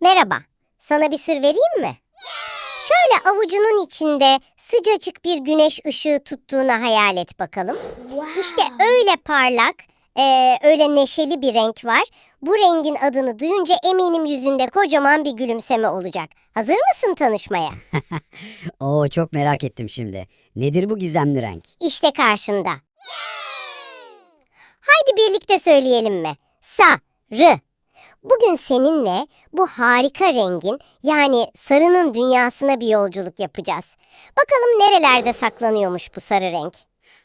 Merhaba, sana bir sır vereyim mi? Şöyle avucunun içinde sıcacık bir güneş ışığı tuttuğunu hayal et bakalım. İşte öyle parlak, eee, öyle neşeli bir renk var. Bu rengin adını duyunca eminim yüzünde kocaman bir gülümseme olacak. Hazır mısın tanışmaya? Oo çok merak ettim şimdi. Nedir bu gizemli renk? İşte karşında. Haydi birlikte söyleyelim mi? Sarı. Bugün seninle bu harika rengin yani sarının dünyasına bir yolculuk yapacağız. Bakalım nerelerde saklanıyormuş bu sarı renk.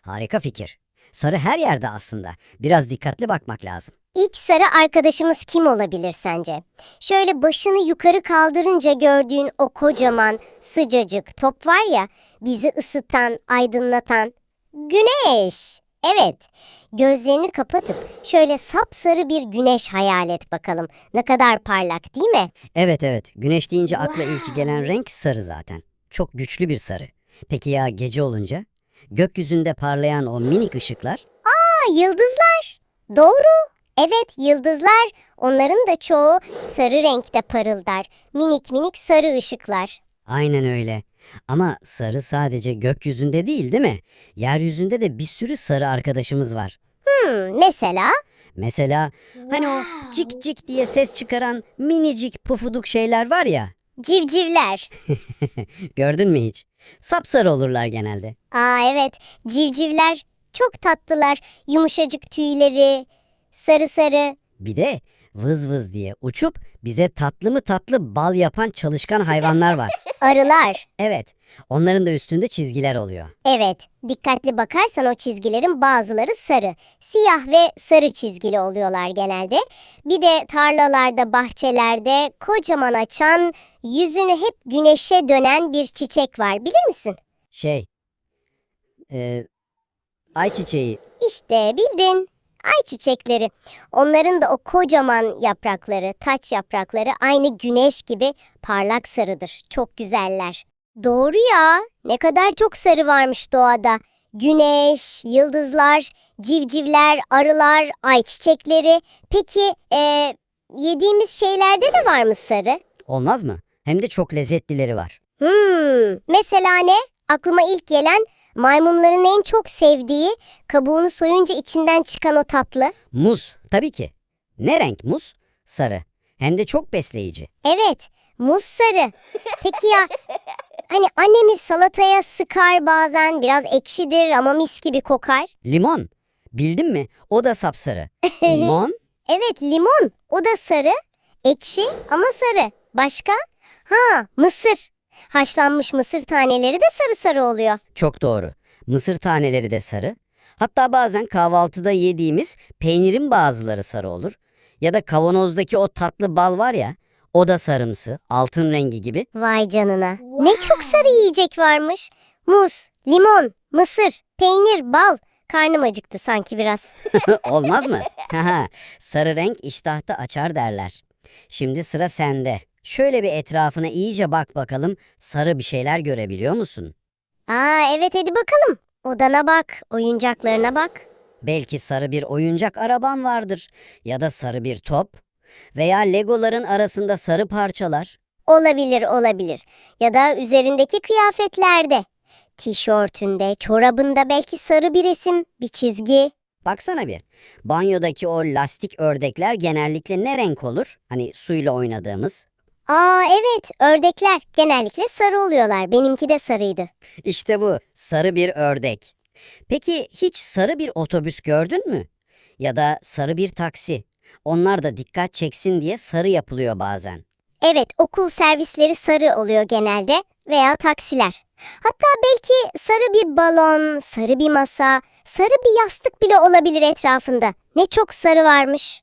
Harika fikir. Sarı her yerde aslında. Biraz dikkatli bakmak lazım. İlk sarı arkadaşımız kim olabilir sence? Şöyle başını yukarı kaldırınca gördüğün o kocaman sıcacık top var ya bizi ısıtan, aydınlatan güneş. Evet. Gözlerini kapatıp şöyle sapsarı bir güneş hayal et bakalım. Ne kadar parlak değil mi? Evet evet. Güneş deyince akla ilk gelen renk sarı zaten. Çok güçlü bir sarı. Peki ya gece olunca? Gökyüzünde parlayan o minik ışıklar? Aa, yıldızlar. Doğru. Evet, yıldızlar. Onların da çoğu sarı renkte parıldar. Minik minik sarı ışıklar. Aynen öyle. Ama sarı sadece gökyüzünde değil değil mi? Yeryüzünde de bir sürü sarı arkadaşımız var. Hmm, mesela Mesela hani o cik cik diye ses çıkaran minicik pufuduk şeyler var ya. civcivler. Gördün mü hiç? Sapsarı olurlar genelde. Aa evet, civcivler çok tatlılar. Yumuşacık tüyleri, sarı sarı. Bir de vız vız diye uçup bize tatlı mı tatlı bal yapan çalışkan hayvanlar var. Arılar. Evet, onların da üstünde çizgiler oluyor. Evet, dikkatli bakarsan o çizgilerin bazıları sarı. Siyah ve sarı çizgili oluyorlar genelde. Bir de tarlalarda, bahçelerde kocaman açan, yüzünü hep güneşe dönen bir çiçek var. Bilir misin? Şey, e, ayçiçeği İşte bildin. Ay çiçekleri. Onların da o kocaman yaprakları, taç yaprakları aynı güneş gibi parlak sarıdır. Çok güzeller. Doğru ya. Ne kadar çok sarı varmış doğada. Güneş, yıldızlar, civcivler, arılar, ay çiçekleri. Peki eee, yediğimiz şeylerde de var mı sarı? olmaz mı? Hem de çok lezzetlileri var. Hmm, mesela ne? Aklıma ilk gelen maymunların en çok sevdiği kabuğunu soyunca içinden çıkan o tatlı. Muz, tabii ki. Ne renk muz? Sarı. Hem de çok besleyici. Evet, muz sarı. Peki ya hani annemiz salataya sıkar bazen biraz ekşidir ama mis gibi kokar. Limon. Bildin mi? O da sapsarı. Limon? Evet, limon. O da sarı. Ekşi ama sarı. Başka? Ha, mısır. Haşlanmış mısır taneleri de sarı sarı oluyor. Çok doğru. Mısır taneleri de sarı. Hatta bazen kahvaltıda yediğimiz peynirin bazıları sarı olur. Ya da kavanozdaki o tatlı bal var ya, o da sarımsı, altın rengi gibi. Vay canına. Ne çok sarı yiyecek varmış. Muz, limon, mısır, peynir, bal. Karnım acıktı sanki biraz. Olmaz mı? Sarı renk iştahta açar derler. Şimdi sıra sende. Şöyle bir etrafına iyice bak bakalım sarı bir şeyler görebiliyor musun? Aa evet hadi bakalım. Odana bak, oyuncaklarına bak. Belki sarı bir oyuncak araban vardır ya da sarı bir top veya legoların arasında sarı parçalar. Olabilir, olabilir. Ya da üzerindeki kıyafetlerde. Tişörtünde, çorabında belki sarı bir resim, bir çizgi. Baksana bir. Banyodaki o lastik ördekler genellikle ne renk olur? Hani suyla oynadığımız. Aa evet, ördekler genellikle sarı oluyorlar. Benimki de sarıydı. İşte bu. Sarı bir ördek. Peki hiç sarı bir otobüs gördün mü? Ya da sarı bir taksi. Onlar da dikkat çeksin diye sarı yapılıyor bazen. Evet, okul servisleri sarı oluyor genelde veya taksiler. Hatta belki sarı bir balon, sarı bir masa, sarı bir yastık bile olabilir etrafında. Ne çok sarı varmış.